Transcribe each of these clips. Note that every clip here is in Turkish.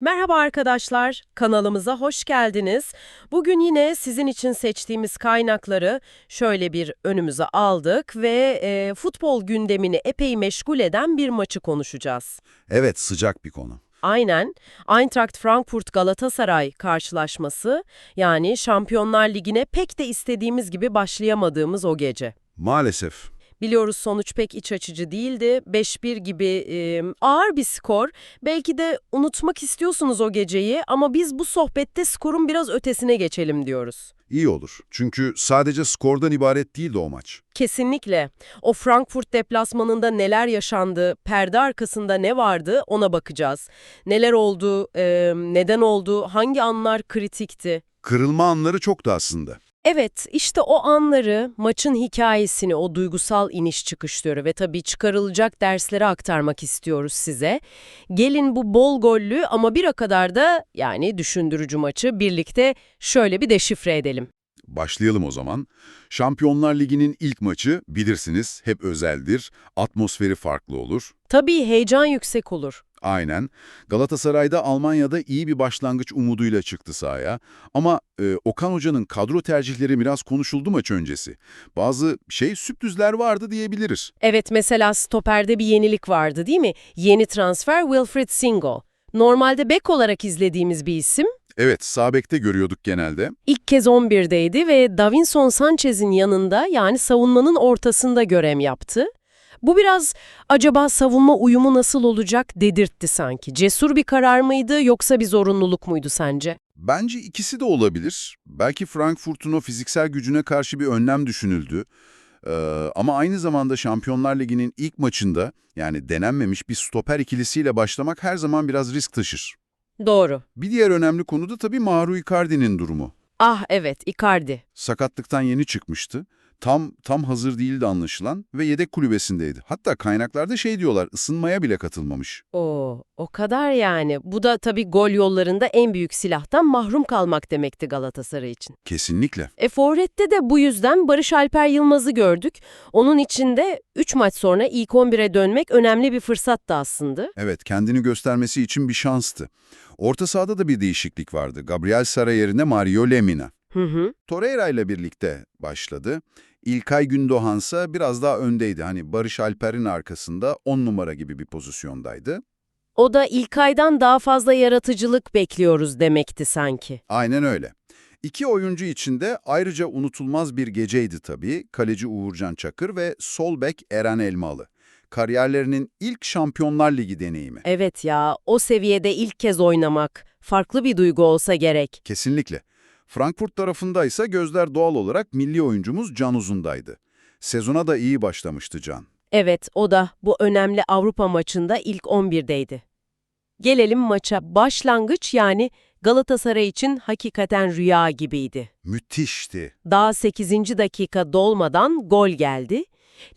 Merhaba arkadaşlar, kanalımıza hoş geldiniz. Bugün yine sizin için seçtiğimiz kaynakları şöyle bir önümüze aldık ve e, futbol gündemini epey meşgul eden bir maçı konuşacağız. Evet, sıcak bir konu. Aynen, Eintracht Frankfurt Galatasaray karşılaşması yani Şampiyonlar Ligi'ne pek de istediğimiz gibi başlayamadığımız o gece. Maalesef. Biliyoruz sonuç pek iç açıcı değildi. 5-1 gibi e, ağır bir skor. Belki de unutmak istiyorsunuz o geceyi ama biz bu sohbette skorun biraz ötesine geçelim diyoruz. İyi olur. Çünkü sadece skordan ibaret değildi o maç. Kesinlikle. O Frankfurt deplasmanında neler yaşandı, perde arkasında ne vardı ona bakacağız. Neler oldu, e, neden oldu, hangi anlar kritikti? Kırılma anları çoktu aslında. Evet, işte o anları, maçın hikayesini, o duygusal iniş çıkışları ve tabii çıkarılacak dersleri aktarmak istiyoruz size. Gelin bu bol gollü ama bir o kadar da yani düşündürücü maçı birlikte şöyle bir deşifre edelim. Başlayalım o zaman. Şampiyonlar Ligi'nin ilk maçı bilirsiniz hep özeldir, atmosferi farklı olur. Tabii heyecan yüksek olur. Aynen. Galatasaray'da Almanya'da iyi bir başlangıç umuduyla çıktı sahaya. Ama e, Okan Hoca'nın kadro tercihleri biraz konuşuldu maç öncesi. Bazı şey sürprizler vardı diyebiliriz. Evet mesela stoperde bir yenilik vardı değil mi? Yeni transfer Wilfried Singo. Normalde bek olarak izlediğimiz bir isim. Evet, sağ bekte görüyorduk genelde. İlk kez 11'deydi ve Davinson Sanchez'in yanında yani savunmanın ortasında görev yaptı. Bu biraz acaba savunma uyumu nasıl olacak dedirtti sanki. Cesur bir karar mıydı yoksa bir zorunluluk muydu sence? Bence ikisi de olabilir. Belki Frankfurt'un o fiziksel gücüne karşı bir önlem düşünüldü. Ee, ama aynı zamanda Şampiyonlar Ligi'nin ilk maçında yani denenmemiş bir stoper ikilisiyle başlamak her zaman biraz risk taşır. Doğru. Bir diğer önemli konu da tabii Mauro Icardi'nin durumu. Ah evet Icardi. Sakatlıktan yeni çıkmıştı. Tam tam hazır değildi anlaşılan ve yedek kulübesindeydi. Hatta kaynaklarda şey diyorlar ısınmaya bile katılmamış. Oo, o kadar yani. Bu da tabii gol yollarında en büyük silahtan mahrum kalmak demekti Galatasaray için. Kesinlikle. E Forvet'te de bu yüzden Barış Alper Yılmaz'ı gördük. Onun için de 3 maç sonra ilk 11'e dönmek önemli bir fırsattı aslında. Evet kendini göstermesi için bir şanstı. Orta sahada da bir değişiklik vardı. Gabriel Sara yerine Mario Lemina. Hı hı. Torreira ile birlikte başladı. İlkay Gündoğan ise biraz daha öndeydi. Hani Barış Alper'in arkasında 10 numara gibi bir pozisyondaydı. O da ilk aydan daha fazla yaratıcılık bekliyoruz demekti sanki. Aynen öyle. İki oyuncu için de ayrıca unutulmaz bir geceydi tabii. Kaleci Uğurcan Çakır ve sol bek Eren Elmalı. Kariyerlerinin ilk Şampiyonlar Ligi deneyimi. Evet ya, o seviyede ilk kez oynamak farklı bir duygu olsa gerek. Kesinlikle. Frankfurt tarafında ise gözler doğal olarak milli oyuncumuz Can Uzun'daydı. Sezona da iyi başlamıştı Can. Evet, o da bu önemli Avrupa maçında ilk 11'deydi. Gelelim maça. Başlangıç yani Galatasaray için hakikaten rüya gibiydi. Müthişti. Daha 8. dakika dolmadan gol geldi.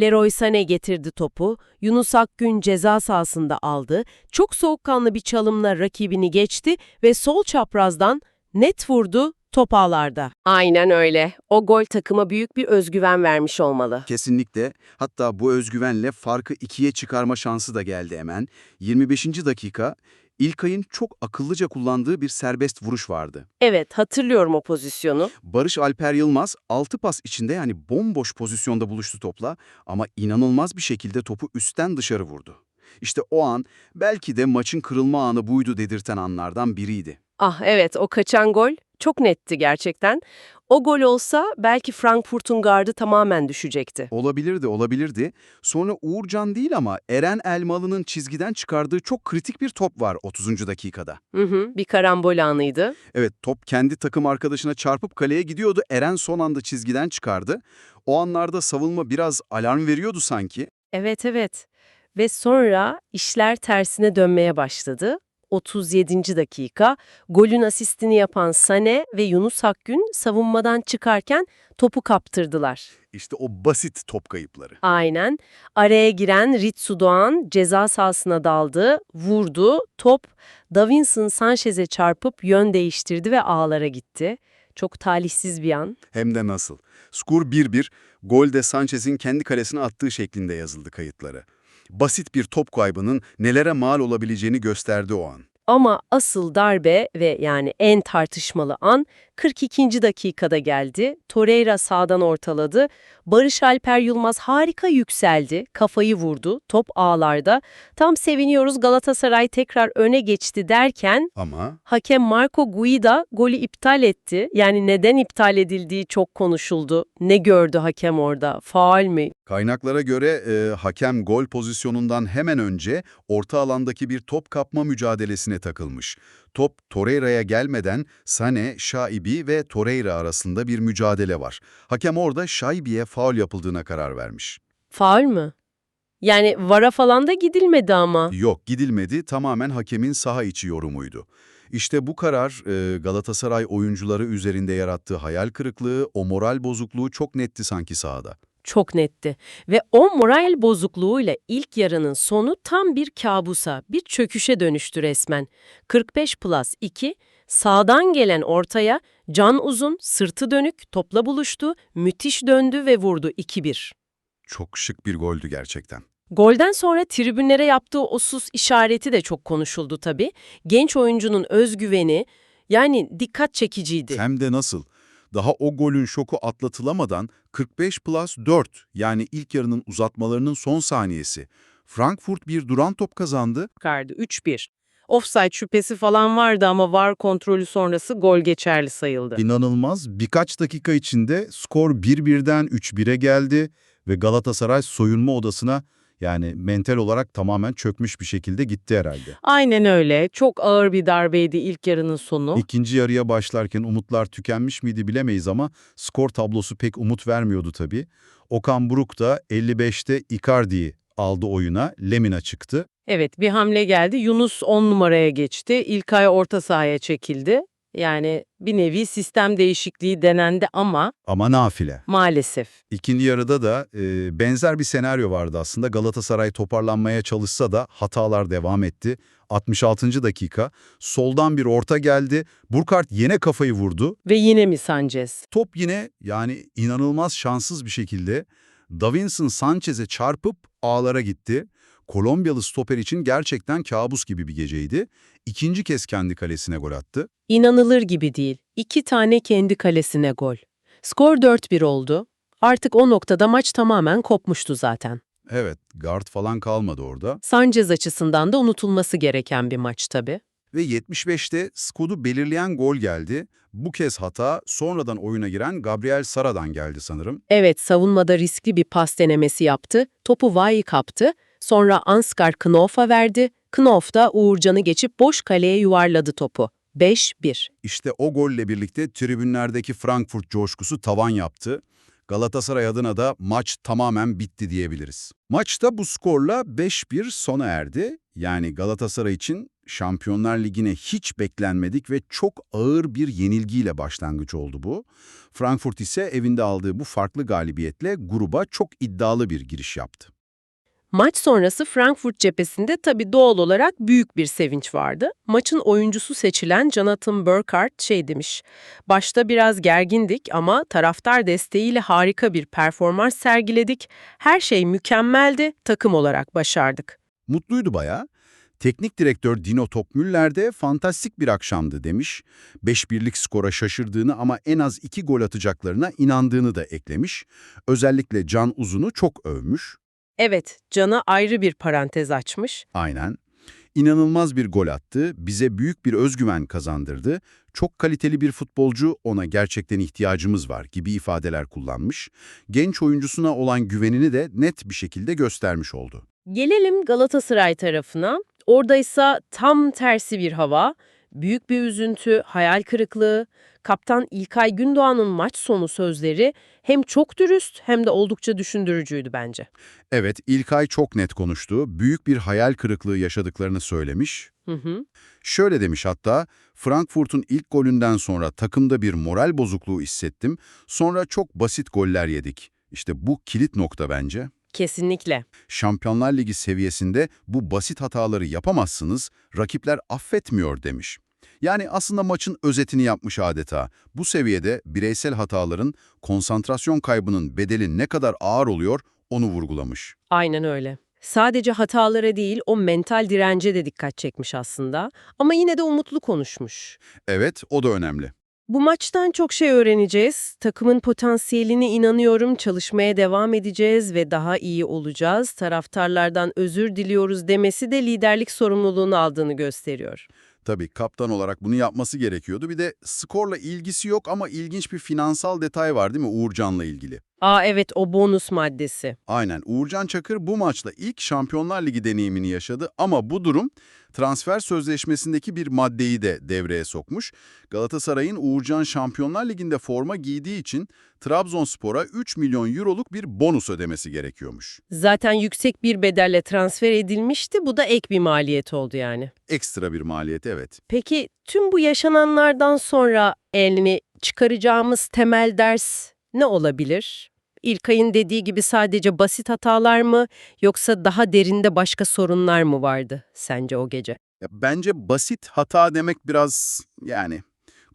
Leroy Sané getirdi topu. Yunus Akgün ceza sahasında aldı. Çok soğukkanlı bir çalımla rakibini geçti ve sol çaprazdan net vurdu top ağlarda. Aynen öyle. O gol takıma büyük bir özgüven vermiş olmalı. Kesinlikle. Hatta bu özgüvenle farkı ikiye çıkarma şansı da geldi hemen. 25. dakika İlkay'ın çok akıllıca kullandığı bir serbest vuruş vardı. Evet, hatırlıyorum o pozisyonu. Barış Alper Yılmaz 6 pas içinde yani bomboş pozisyonda buluştu topla ama inanılmaz bir şekilde topu üstten dışarı vurdu. İşte o an belki de maçın kırılma anı buydu dedirten anlardan biriydi. Ah evet, o kaçan gol çok netti gerçekten. O gol olsa belki Frankfurt'un gardı tamamen düşecekti. Olabilirdi, olabilirdi. Sonra Uğurcan değil ama Eren Elmalı'nın çizgiden çıkardığı çok kritik bir top var 30. dakikada. Hı hı, bir karambol anıydı. Evet, top kendi takım arkadaşına çarpıp kaleye gidiyordu. Eren son anda çizgiden çıkardı. O anlarda savunma biraz alarm veriyordu sanki. Evet evet. Ve sonra işler tersine dönmeye başladı. 37. dakika golün asistini yapan Sane ve Yunus Akgün savunmadan çıkarken topu kaptırdılar. İşte o basit top kayıpları. Aynen. Araya giren Ritsu Doğan ceza sahasına daldı, vurdu. Top Davinson Sanchez'e çarpıp yön değiştirdi ve ağlara gitti. Çok talihsiz bir an. Hem de nasıl. Skor 1-1, gol de Sanchez'in kendi kalesine attığı şeklinde yazıldı kayıtları. Basit bir top kaybının nelere mal olabileceğini gösterdi o an. Ama asıl darbe ve yani en tartışmalı an 42. dakikada geldi. Torreira sağdan ortaladı. Barış Alper Yılmaz harika yükseldi. Kafayı vurdu. Top ağlarda. Tam seviniyoruz Galatasaray tekrar öne geçti derken Ama hakem Marco Guida golü iptal etti. Yani neden iptal edildiği çok konuşuldu. Ne gördü hakem orada? Faal mi? kaynaklara göre e, hakem gol pozisyonundan hemen önce orta alandaki bir top kapma mücadelesine takılmış. Top Torreira'ya gelmeden Sane, Şaibi ve Torreira arasında bir mücadele var. Hakem orada Şaibi'ye faul yapıldığına karar vermiş. Faal mı? Yani vara falan da gidilmedi ama. Yok gidilmedi tamamen hakemin saha içi yorumuydu. İşte bu karar e, Galatasaray oyuncuları üzerinde yarattığı hayal kırıklığı, o moral bozukluğu çok netti sanki sahada. Çok netti. Ve o moral bozukluğuyla ilk yarının sonu tam bir kabusa, bir çöküşe dönüştü resmen. 45 plus 2, sağdan gelen ortaya, can uzun, sırtı dönük, topla buluştu, müthiş döndü ve vurdu 2-1. Çok şık bir goldü gerçekten. Golden sonra tribünlere yaptığı o sus işareti de çok konuşuldu tabii. Genç oyuncunun özgüveni, yani dikkat çekiciydi. Hem de nasıl? Daha o golün şoku atlatılamadan 45 plus 4 yani ilk yarının uzatmalarının son saniyesi. Frankfurt bir duran top kazandı. çıkardı 3-1. Offside şüphesi falan vardı ama VAR kontrolü sonrası gol geçerli sayıldı. İnanılmaz. Birkaç dakika içinde skor 1-1'den 3-1'e geldi ve Galatasaray soyunma odasına yani mental olarak tamamen çökmüş bir şekilde gitti herhalde. Aynen öyle. Çok ağır bir darbeydi ilk yarının sonu. İkinci yarıya başlarken umutlar tükenmiş miydi bilemeyiz ama skor tablosu pek umut vermiyordu tabii. Okan Buruk da 55'te Icardi'yi aldı oyuna, Lemina çıktı. Evet bir hamle geldi. Yunus 10 numaraya geçti. İlkay orta sahaya çekildi. Yani bir nevi sistem değişikliği denendi ama Ama nafile. maalesef. İkinci yarıda da e, benzer bir senaryo vardı aslında. Galatasaray toparlanmaya çalışsa da hatalar devam etti. 66. dakika soldan bir orta geldi. Burkart yine kafayı vurdu. Ve yine mi Sanchez? Top yine yani inanılmaz şanssız bir şekilde Davinson Sanchez'e çarpıp ağlara gitti. Kolombiyalı stoper için gerçekten kabus gibi bir geceydi. İkinci kez kendi kalesine gol attı. İnanılır gibi değil. İki tane kendi kalesine gol. Skor 4-1 oldu. Artık o noktada maç tamamen kopmuştu zaten. Evet, guard falan kalmadı orada. Sanchez açısından da unutulması gereken bir maç tabii. Ve 75'te skoru belirleyen gol geldi. Bu kez hata sonradan oyuna giren Gabriel Sara'dan geldi sanırım. Evet, savunmada riskli bir pas denemesi yaptı. Topu Vai kaptı. Sonra Ansgar Knof'a verdi. Knof da Uğurcan'ı geçip boş kaleye yuvarladı topu. 5-1. İşte o golle birlikte tribünlerdeki Frankfurt coşkusu tavan yaptı. Galatasaray adına da maç tamamen bitti diyebiliriz. Maçta bu skorla 5-1 sona erdi. Yani Galatasaray için Şampiyonlar Ligi'ne hiç beklenmedik ve çok ağır bir yenilgiyle başlangıç oldu bu. Frankfurt ise evinde aldığı bu farklı galibiyetle gruba çok iddialı bir giriş yaptı. Maç sonrası Frankfurt cephesinde tabii doğal olarak büyük bir sevinç vardı. Maçın oyuncusu seçilen Jonathan Burkhardt şey demiş. Başta biraz gergindik ama taraftar desteğiyle harika bir performans sergiledik. Her şey mükemmeldi, takım olarak başardık. Mutluydu bayağı. Teknik direktör Dino Topmüller de fantastik bir akşamdı demiş. 5-1'lik skora şaşırdığını ama en az 2 gol atacaklarına inandığını da eklemiş. Özellikle Can Uzun'u çok övmüş. Evet, Can'a ayrı bir parantez açmış. Aynen. İnanılmaz bir gol attı, bize büyük bir özgüven kazandırdı. Çok kaliteli bir futbolcu, ona gerçekten ihtiyacımız var gibi ifadeler kullanmış. Genç oyuncusuna olan güvenini de net bir şekilde göstermiş oldu. Gelelim Galatasaray tarafına. Oradaysa tam tersi bir hava, büyük bir üzüntü, hayal kırıklığı. Kaptan İlkay Gündoğan'ın maç sonu sözleri hem çok dürüst hem de oldukça düşündürücüydü bence. Evet, İlkay çok net konuştu, büyük bir hayal kırıklığı yaşadıklarını söylemiş. Hı hı. Şöyle demiş hatta, Frankfurt'un ilk golünden sonra takımda bir moral bozukluğu hissettim, sonra çok basit goller yedik. İşte bu kilit nokta bence. Kesinlikle. Şampiyonlar Ligi seviyesinde bu basit hataları yapamazsınız, rakipler affetmiyor demiş. Yani aslında maçın özetini yapmış adeta. Bu seviyede bireysel hataların, konsantrasyon kaybının bedeli ne kadar ağır oluyor onu vurgulamış. Aynen öyle. Sadece hatalara değil o mental dirence de dikkat çekmiş aslında ama yine de umutlu konuşmuş. Evet, o da önemli. Bu maçtan çok şey öğreneceğiz. Takımın potansiyeline inanıyorum, çalışmaya devam edeceğiz ve daha iyi olacağız. Taraftarlardan özür diliyoruz demesi de liderlik sorumluluğunu aldığını gösteriyor. Tabii kaptan olarak bunu yapması gerekiyordu. Bir de skorla ilgisi yok ama ilginç bir finansal detay var değil mi Uğurcan'la ilgili? Aa evet o bonus maddesi. Aynen. Uğurcan Çakır bu maçla ilk Şampiyonlar Ligi deneyimini yaşadı ama bu durum transfer sözleşmesindeki bir maddeyi de devreye sokmuş. Galatasaray'ın Uğurcan Şampiyonlar Ligi'nde forma giydiği için Trabzonspor'a 3 milyon euroluk bir bonus ödemesi gerekiyormuş. Zaten yüksek bir bedelle transfer edilmişti. Bu da ek bir maliyet oldu yani. Ekstra bir maliyet evet. Peki tüm bu yaşananlardan sonra elini çıkaracağımız temel ders ne olabilir? İlkay'ın dediği gibi sadece basit hatalar mı yoksa daha derinde başka sorunlar mı vardı sence o gece? Ya bence basit hata demek biraz yani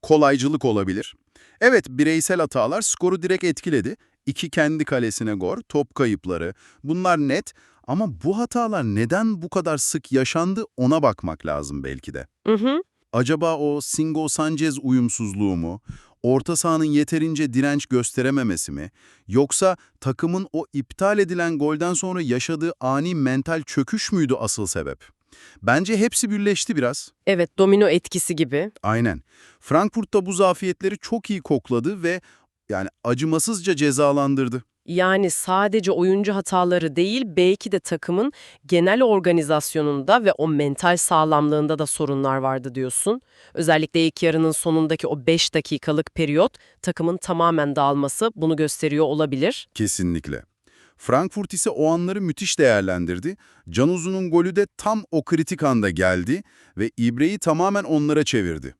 kolaycılık olabilir. Evet bireysel hatalar skoru direkt etkiledi. İki kendi kalesine gol, top kayıpları bunlar net ama bu hatalar neden bu kadar sık yaşandı ona bakmak lazım belki de. Hı hı. Acaba o Singo Sanchez uyumsuzluğu mu? Orta sahanın yeterince direnç gösterememesi mi? Yoksa takımın o iptal edilen golden sonra yaşadığı ani mental çöküş müydü asıl sebep? Bence hepsi birleşti biraz. Evet domino etkisi gibi. Aynen. Frankfurt'ta bu zafiyetleri çok iyi kokladı ve yani acımasızca cezalandırdı. Yani sadece oyuncu hataları değil belki de takımın genel organizasyonunda ve o mental sağlamlığında da sorunlar vardı diyorsun. Özellikle ilk yarının sonundaki o 5 dakikalık periyot takımın tamamen dağılması bunu gösteriyor olabilir. Kesinlikle. Frankfurt ise o anları müthiş değerlendirdi. Can Uzun'un golü de tam o kritik anda geldi ve İbre'yi tamamen onlara çevirdi.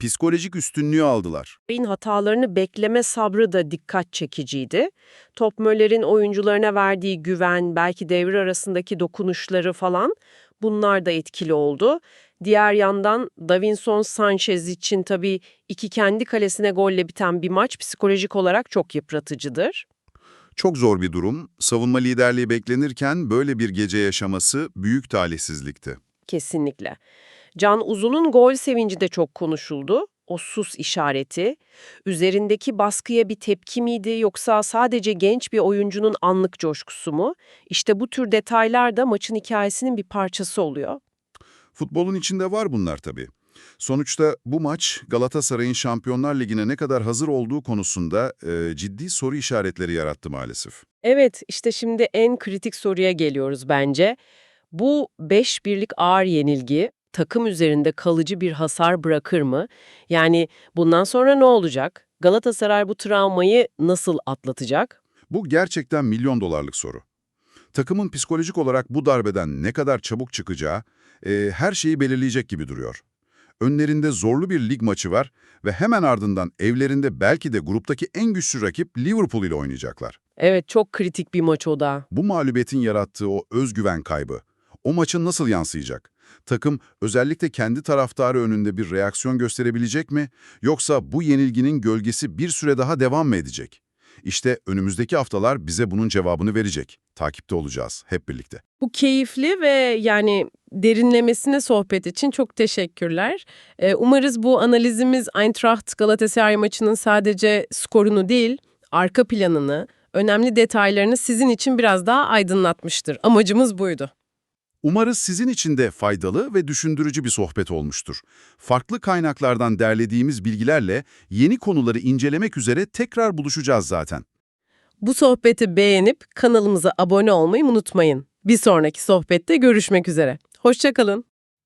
Psikolojik üstünlüğü aldılar. Bey'in hatalarını bekleme sabrı da dikkat çekiciydi. Top Möller'in oyuncularına verdiği güven, belki devre arasındaki dokunuşları falan bunlar da etkili oldu. Diğer yandan Davinson Sanchez için tabii iki kendi kalesine golle biten bir maç psikolojik olarak çok yıpratıcıdır. Çok zor bir durum. Savunma liderliği beklenirken böyle bir gece yaşaması büyük talihsizlikti. Kesinlikle. Can Uzun'un gol sevinci de çok konuşuldu. O sus işareti. Üzerindeki baskıya bir tepki miydi yoksa sadece genç bir oyuncunun anlık coşkusu mu? İşte bu tür detaylar da maçın hikayesinin bir parçası oluyor. Futbolun içinde var bunlar tabii. Sonuçta bu maç Galatasaray'ın Şampiyonlar Ligi'ne ne kadar hazır olduğu konusunda e, ciddi soru işaretleri yarattı maalesef. Evet, işte şimdi en kritik soruya geliyoruz bence. Bu 5 birlik ağır yenilgi takım üzerinde kalıcı bir hasar bırakır mı? Yani bundan sonra ne olacak? Galatasaray bu travmayı nasıl atlatacak? Bu gerçekten milyon dolarlık soru. Takımın psikolojik olarak bu darbeden ne kadar çabuk çıkacağı e, her şeyi belirleyecek gibi duruyor. Önlerinde zorlu bir lig maçı var ve hemen ardından evlerinde belki de gruptaki en güçlü rakip Liverpool ile oynayacaklar. Evet, çok kritik bir maç o da. Bu mağlubiyetin yarattığı o özgüven kaybı, o maçın nasıl yansıyacak? Takım özellikle kendi taraftarı önünde bir reaksiyon gösterebilecek mi? Yoksa bu yenilginin gölgesi bir süre daha devam mı edecek? İşte önümüzdeki haftalar bize bunun cevabını verecek. Takipte olacağız hep birlikte. Bu keyifli ve yani derinlemesine sohbet için çok teşekkürler. Ee, umarız bu analizimiz Eintracht Galatasaray maçının sadece skorunu değil, arka planını, önemli detaylarını sizin için biraz daha aydınlatmıştır. Amacımız buydu. Umarız sizin için de faydalı ve düşündürücü bir sohbet olmuştur. Farklı kaynaklardan derlediğimiz bilgilerle yeni konuları incelemek üzere tekrar buluşacağız zaten. Bu sohbeti beğenip kanalımıza abone olmayı unutmayın. Bir sonraki sohbette görüşmek üzere. Hoşçakalın.